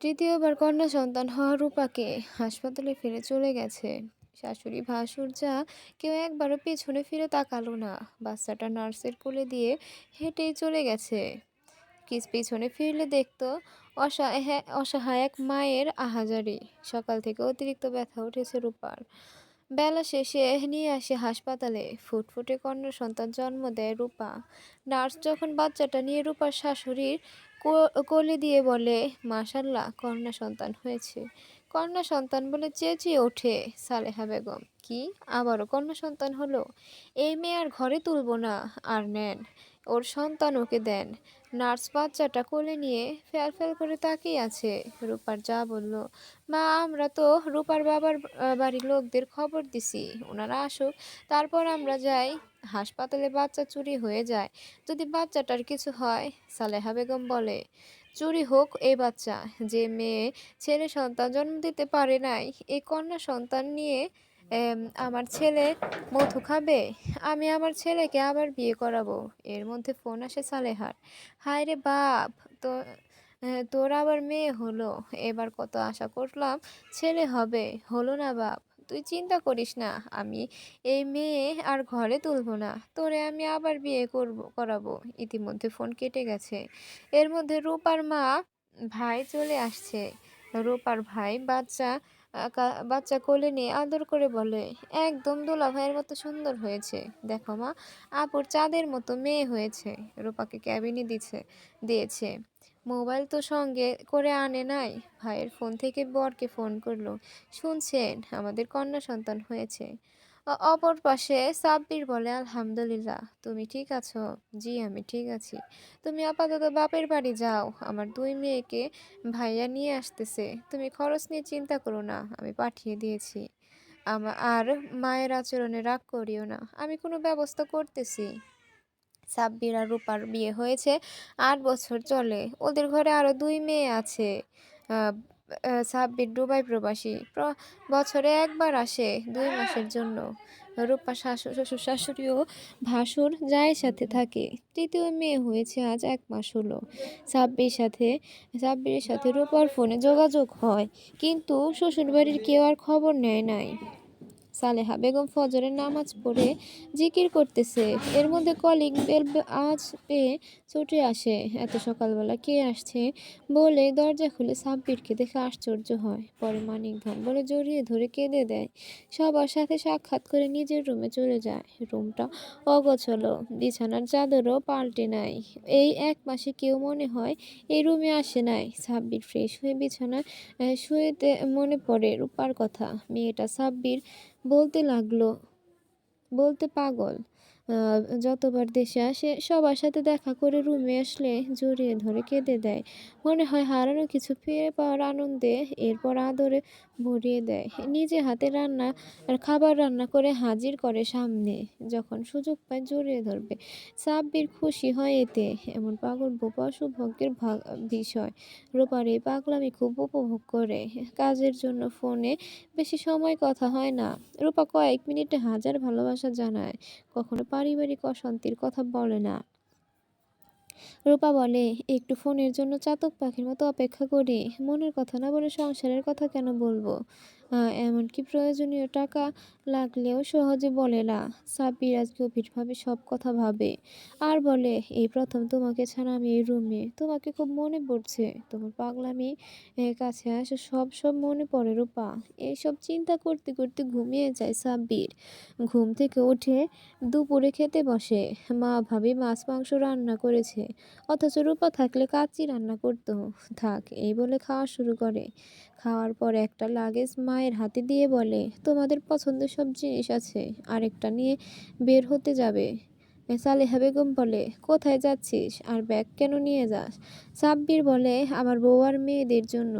তৃতীয়বার কন্যা সন্তান হওয়া রূপাকে হাসপাতালে ফিরে চলে গেছে। শাশুড়ি ভাসুর যা কেউ একবারও পেছনে ফিরে তাকালো না। বাচ্চাটা নার্সের কোলে দিয়ে হেঁটেই চলে গেছে। কিস পিছনে ফিরলে দেখতো অসহায় অসহায় এক মায়ের আহাজারি। সকাল থেকে অতিরিক্ত ব্যথা উঠেছে রূপার। বেলা শেষে নিয়ে আসে হাসপাতালে। ফুটফুটে কন্যা সন্তান জন্ম দেয় রূপা। নার্স যখন বাচ্চাটা নিয়ে রূপার শাশুড়ির কোলে দিয়ে বলে, মাশাল্লাহ কন্যা সন্তান হয়েছে। কন্যা সন্তান বলে চেঁচিয়ে ওঠে সালেহা বেগম। কি? আবারও কন্যা সন্তান হলো? এই মেয়ে আর ঘরে তুলবো না। আর নেন। ওর সন্তান ওকে দেন। নার্স বাচ্চাটা কোলে নিয়ে ফ্যাল করে তাকিয়ে আছে। রূপার যা বলল, মা, আমরা তো রূপার বাবার বাড়ির লোকদের খবর দিছি। ওনারা আসুক, তারপর আমরা যাই। হাসপাতালে বাচ্চা চুরি হয়ে যায়। যদি বাচ্চাটার কিছু হয়, সালেহা বেগম বলে, চুরি হোক এই বাচ্চা, যে মেয়ে ছেলে সন্তান জন্ম দিতে পারে নাই, এই কন্যা সন্তান নিয়ে আমার ছেলে মধু খাবে, আমি আমার ছেলেকে আবার বিয়ে করাবো। এর মধ্যে ফোন আসে সালেহার। হায় রে বাপ, তো তোর আবার মেয়ে হলো। এবার কত আশা করলাম ছেলে হবে। হলো না বাপ। তুই চিন্তা করিস না, আমি এই মেয়ে আর ঘরে তুলবো না, তোরে আমি আবার বিয়ে করব, করাবো। ইতিমধ্যে ফোন কেটে গেছে। এর মধ্যে রূপার মা, ভাই চলে আসছে। রূপার ভাই বাচ্চা বাচ্চা কোলে নিয়ে আদর করে বলে, একদম দোলা ভাইয়ের মতো সুন্দর হয়েছে। দেখো মা, আপুর চাঁদের মতো মেয়ে হয়েছে। রূপাকে ক্যাবিনে দিছে, দিয়েছে। মোবাইল তো সঙ্গে করে আনে নাই। ভাইয়ের ফোন থেকে বরকে ফোন করল। শুনছেন, আমাদের কন্যা সন্তান হয়েছে। অপর পাশে সাব্বির বলে, আলহামদুলিল্লাহ, তুমি ঠিক আছো? জি, আমি ঠিক আছি। তুমি আপাতত বাপের বাড়ি যাও। আমার দুই মেয়েকে ভাইয়া নিয়ে আসতেছে। তুমি খরচ নিয়ে চিন্তা করো না, আমি পাঠিয়ে দিয়েছি। আমা, আর মায়ের আচরণে রাগ করিও না। আমি কোনো ব্যবস্থা করতেছি। সাব্বির আর রূপার বিয়ে হয়েছে, আট বছর চলে। ওদের ঘরে আরও দুই মেয়ে আছে সাব্বির দুবাই প্রবাসী। প্র- বছরে একবার আসে দুই মাসের জন্য। রূপা শাশুড় শ্বশুর শাশুড়িও ভাসুর জায়ের সাথে থাকে। তৃতীয় মেয়ে হয়েছে আজ এক মাস হলো। সাব্বির সাথে, সাব্বিরের সাথে রূপার ফোনে যোগাযোগ হয়, কিন্তু শ্বশুরবাড়ির কেউ আর খবর নেয় নাই। সালেহা বেগম ফজরের নামাজ পড়ে জিকির করতেছে। এর মধ্যে কলিং বেল আওয়াজ পেয়ে ছুটে আসে। এত সকালবেলা কে আসছে বলে দরজা খুলে সাব্বিরকে দেখে আশ্চর্য হয়। পরে মানিক ধন বলে জড়িয়ে ধরে কেঁদে দেয়। সবার সাথে সাক্ষাৎ করে নিজের রুমে চলে যায়। রুমটা অগোছলো, বিছানার চাদরও পাল্টে নাই। এই এক মাসে কেউ মনে হয় এই রুমে আসে নাই। সাব্বির ফ্রেশ হয়ে বিছানায় শুয়েতে মনে পড়ে রূপার কথা। মেয়েটা সাব্বির বলতে লাগল বলতে পাগল। যতবার দেশে আসে, সবার সাথে দেখা করে রুমে আসলে জড়িয়ে ধরে কেঁদে দেয়। মনে হয় হারানো কিছু ফিরে পাওয়ার আনন্দে এরপর আদরে ভরিয়ে দেয়। নিজে হাতে রান্না আর খাবার রান্না করে হাজির করে সামনে, যখন সুযোগ পায় জড়িয়ে ধরবে। সাব্বির খুশি হয় এতে। এমন পাগল বোপা সৌভাগ্যের ভাগ বিষয়। রূপার এই পাগলামি খুব উপভোগ করে। কাজের জন্য ফোনে বেশি সময় কথা হয় না। রূপা কয়েক মিনিটে হাজার ভালোবাসা জানায়। কখনো পারিবারিক অশান্তির কথা বলে না। রূপা বলে, একটু ফোনের জন্য চাতক পাখির মতো অপেক্ষা করি। মনের কথা না বলে সংসারের কথা কেন বলব? এমনকি প্রয়োজনীয় টাকা লাগলেও সহজে বলে না। সাব্বির আজ গভীরভাবে সব কথা ভাবে আর বলে, এই প্রথম তোমাকে ছাড়া আমি এই রুমে তোমাকে খুব মনে পড়ছে। তোমার পাগলামি কাছে আসে সব সব মনে পড়ে রূপা। এইসব চিন্তা করতে করতে ঘুমিয়ে যায় সাব্বির। ঘুম থেকে উঠে দুপুরে খেতে বসে। মা ভাবি মাছ, মাংস রান্না করেছে। অথচ রূপা থাকলে কাচ্চি রান্না করতো। থাক, এই বলে খাওয়া শুরু করে। খাওয়ার পর একটা লাগেজ মায়ের হাতে দিয়ে বলে, তোমাদের পছন্দের সব জিনিস আছে, আরেকটা নিয়ে বের হতে যাবে। সালেহা বেগম বলে, কোথায় যাচ্ছিস? আর ব্যাগ কেন নিয়ে যাস? সাব্বির বলে, আমার বউ আর মেয়েদের জন্য।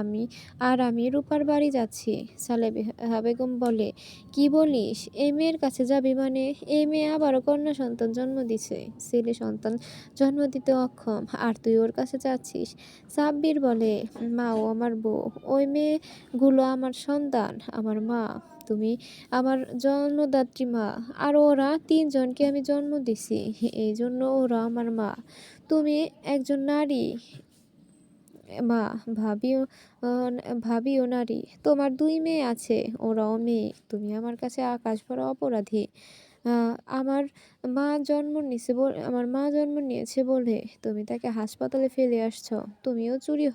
আমি আর আমি রূপার বাড়ি যাচ্ছি। সালেহা বেগম বলে, কি বলিস? এই মেয়ের কাছে যাবি মানে? এই মেয়ে আবারও কন্যা সন্তান জন্ম দিছে। ছেলে সন্তান জন্ম দিতে অক্ষম, আর তুই ওর কাছে যাচ্ছিস? সাব্বির বলে, মা ও আমার বউ, ওই মেয়েগুলো আমার সন্তান, আমার মা। তুমি, আমার জন্মদাত্রী মা, আর ওরা তিনজনকে আমি জন্ম দিছি, এই জন্য ওরা আমার মা। তুমি একজন নারী, মা, ভাবিও ভাবিও নারী। তোমার দুই মেয়ে আছে, ওরাও মেয়ে। তুমি আমার কাছে আকাশ ভরা অপরাধী। আমার মা জন্ম নিছে বলে, আমার মা জন্ম নিয়েছে বলে তুমি তাকে হাসপাতালে ফেলে আসছো। তুমিও চুরি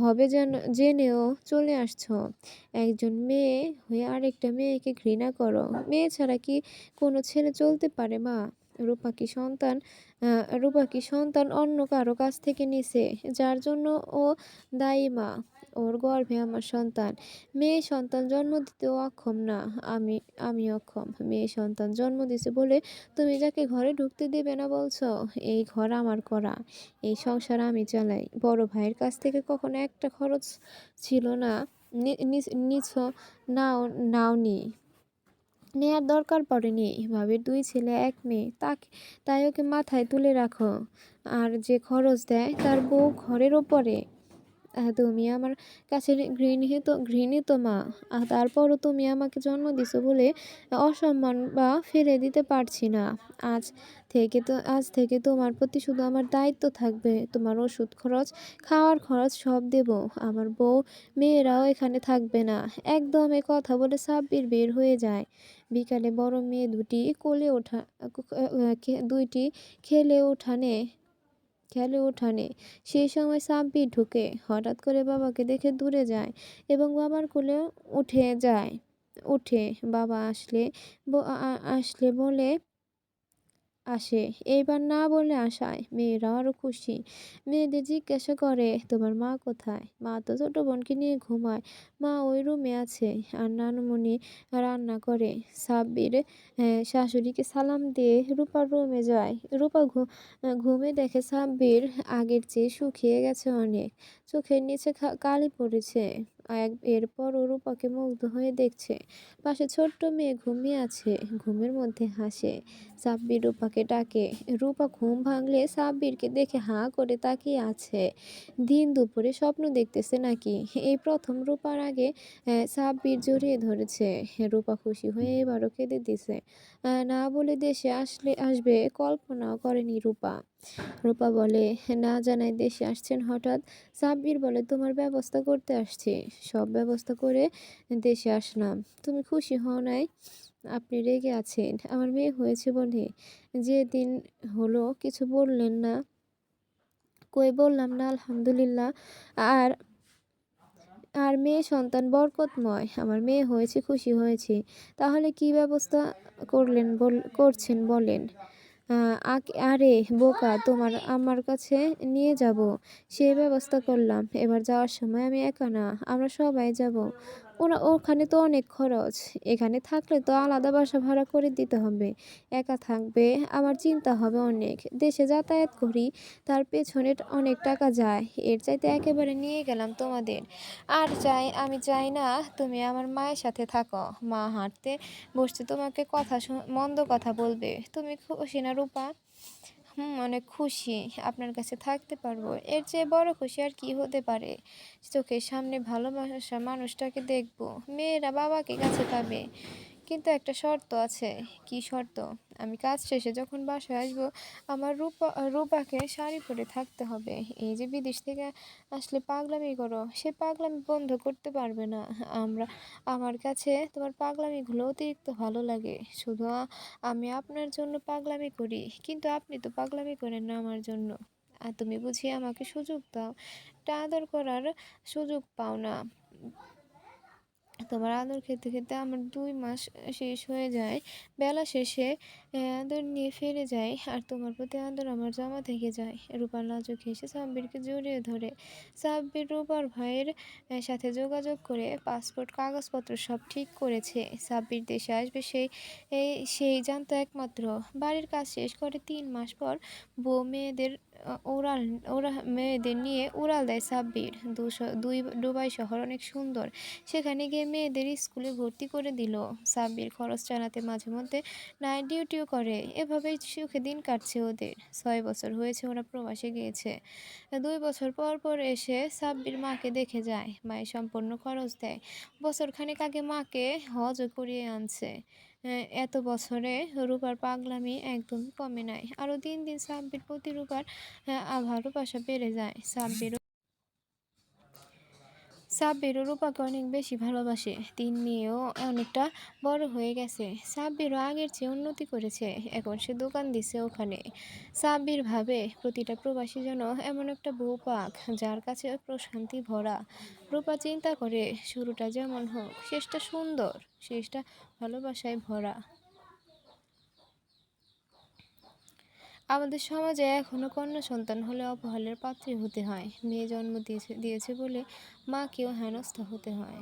হবে যেন, জেনেও চলে আসছো। একজন মেয়ে হয়ে আরেকটা মেয়েকে ঘৃণা করো। মেয়ে ছাড়া কি কোনো ছেলে চলতে পারে, মা? রূপা কি সন্তান? রূপা কি সন্তান অন্য কারও কাছ থেকে নিছে, যার জন্য ও দায়ী, মা? ওর গর্ভে আমার সন্তান। মেয়ে সন্তান জন্ম দিতেও অক্ষম না। আমি আমি অক্ষম। মেয়ে সন্তান জন্ম দিছে বলে তুমি যাকে ঘরে ঢুকতে দেবে না বলছো? এই ঘর আমার করা। এই সংসার আমি চালাই। বড় ভাইয়ের কাছ থেকে কখনো একটা খরচ ছিল না। নিছ- নাও, নাওনি। নেয়ার দরকার পড়েনি। ভাবির দুই ছেলে, এক মেয়ে। তাকে, তাই ওকে মাথায় তুলে রাখো। আর যে খরচ দেয়, তার বউ ঘরের ওপরে। তুমি আমার কাছে ঘৃণিত ঘৃণিত মা। তারপরও তুমি আমাকে জন্ম দিছো বলে অসম্মান বা ফেলে দিতে পারছি না। আজ থেকে তো, আজ থেকে তোমার প্রতি শুধু আমার দায়িত্ব থাকবে। তোমার ওষুধ খরচ, খাওয়ার খরচ সব দেব। আমার বউ, মেয়েরাও এখানে থাকবে না। একদম এ কথা বলে সাব্বির বের হয়ে যায়। বিকালে বড় মেয়ে দুটি কোলে ওঠা দুইটি খেলে ওঠানে খেলে উঠানে সেই সময় সাব্বির ঢুকে হঠাৎ করে বাবাকে দেখে দূরে যায় এবং বাবার কোলে উঠে যায়। উঠে বাবা আসলে আসলে বলে আসে। এইবার না বলে আসায় মেয়েরা আরও খুশি। মেয়েদের জিজ্ঞাসা করে, তোমার মা কোথায়? মা তো ছোটো বোনকে নিয়ে ঘুমায়। মা ওই রুমে আছে। আর নানুমণি রান্না করে। সাব্বির শাশুড়িকে সালাম দিয়ে রূপার রুমে যায়। রূপা ঘুমে দেখে সাব্বির আগের চেয়ে শুকিয়ে গেছে অনেক। চোখের নিচে কালি পড়েছে। এরপর ও রূপাকে মুগ্ধ হয়ে দেখছে। পাশে ছোট্ট মেয়ে ঘুমিয়ে আছে, ঘুমের মধ্যে হাসে। সাব্বির রূপাকে ডাকে। রূপা ঘুম ভাঙলে সাব্বিরকে দেখে হাঁ করে তাকিয়ে আছে। দিন দুপুরে স্বপ্ন দেখতেছে নাকি? এই প্রথম রূপার আগে সাব্বির জড়িয়ে ধরেছে। রূপা খুশি হয়ে এবারও কেঁদে দিছে। না বলে দেশে আসলে, আসবে, কল্পনাও করেনি রূপা। রূপা বলে, না জানাই, দেশে আসছেন হঠাৎ? সাব্বির বলে, তোমার ব্যবস্থা করতে আসছি। সব ব্যবস্থা করে দেশে আসলাম। তুমি খুশি হও নাই? আপনি রেগে আছেন। আমার মেয়ে হয়েছে বলে যে দিন হলো, কিছু বললেন না। কই বললাম না, আলহামদুলিল্লাহ। আর আর মেয়ে সন্তান বরকতময়। আমার মেয়ে হয়েছে, খুশি হয়েছে। তাহলে কি ব্যবস্থা করলেন বল, করছেন বলেন? আরে বোকা, তোমার আমার কাছে নিয়ে যাব। সে ব্যবস্থা করলাম। এবার যাওয়ার সময় আমি একা না, আমরা সবাই যাব। ওরা ওখানে তো অনেক খরচ। এখানে থাকলে তো আলাদা বাসা ভাড়া করে দিতে হবে। একা থাকবে, আমার চিন্তা হবে অনেক। দেশে যাতায়াত করি, তার পেছনে অনেক টাকা যায়। এর চাইতে একেবারে নিয়ে গেলাম তোমাদের। আর চাই, আমি চাই না তুমি আমার মায়ের সাথে থাকো। মা হাঁটতে বসতে তোমাকে কথা মন্দ কথা বলবে। তুমি খুশি না রূপা? হুম, অনেক খুশি। আপনার কাছে থাকতে পারব। এর চেয়ে বড় খুশি আর কি হতে পারে? চোখের সামনে ভালোবাসা মানুষটাকে দেখব। মেয়েরা বাবাকে কাছে পাবে। কিন্তু একটা শর্ত আছে। কি শর্ত? আমি কাজ শেষে যখন বাসায় আসব, আমার রূপা, রূপাকে শাড়ি পরে থাকতে হবে। এই যে বিদেশ থেকে আসলে পাগলামি করো, সে পাগলামি বন্ধ করতে পারবে না। আমরা, আমার কাছে তোমার পাগলামিগুলো অতিরিক্ত ভালো লাগে। শুধু আমি আপনার জন্য পাগলামি করি, কিন্তু আপনি তো পাগলামি করেন না আমার জন্য। আর তুমি বুঝি আমাকে সুযোগ দাও। এটা আদর করার সুযোগ পাও না। তোমার আদর খেতে খেতে আমার দুই মাস শেষ হয়ে যায়। বেলা শেষে আদর নিয়ে ফিরে যাই আর তোমার প্রতি আদর আমার জমা থেকে যায়। রূপার লাজুক হেসে সাব্বিরকে জড়িয়ে ধরে। সাব্বির রূপার ভাইয়ের সাথে যোগাযোগ করে পাসপোর্ট, কাগজপত্র সব ঠিক করেছে। সাব্বির দেশে আসবে সেই সেই জানতো একমাত্র। বাড়ির কাজ শেষ করে তিন মাস পর বউ মেয়েদের ওরাল ওরা মেয়েদের নিয়ে উড়াল দেয় সাব্বির। দুই দুবাই শহর অনেক সুন্দর। সেখানে গিয়ে মেয়েদের স্কুলে ভর্তি করে দিল। সাব্বির খরচ চালাতে মাঝে মধ্যে নাইট ডিউটিও করে। এভাবেই সুখে দিন কাটছে ওদের। ছয় বছর হয়েছে ওরা প্রবাসে গিয়েছে। দুই বছর পর পর এসে সাব্বির মাকে দেখে যায়। মায়ের সম্পূর্ণ খরচ দেয়। বছর খানেক আগে মাকে হজ করিয়ে আনছে। এত বছরে রূপার পাগলামি একদমই কমে নাই। আরও দিন দিন সাব্বির প্রতি রূপার আভারও বাসা বেড়ে যায়। সাব্বির সাব্বিরও রূপাকে অনেক বেশি ভালোবাসে। তিন মেয়েও অনেকটা বড় হয়ে গেছে। সাব্বিরও আগের চেয়ে উন্নতি করেছে। এখন সে দোকান দিছে ওখানে। সাব্বির ভাবে প্রতিটা প্রবাসী যেন এমন একটা বউ পাক, যার কাছে প্রশান্তি ভরা। রূপা চিন্তা করে, শুরুটা যেমন হোক, শেষটা সুন্দর। শেষটা ভালোবাসায় ভরা। আমাদের সমাজে এখনও কন্যা সন্তান হলে অপহলের পাত্রী হতে হয়। মেয়ে জন্ম দিয়েছে দিয়েছে বলে মাকেও হেনস্থা হতে হয়।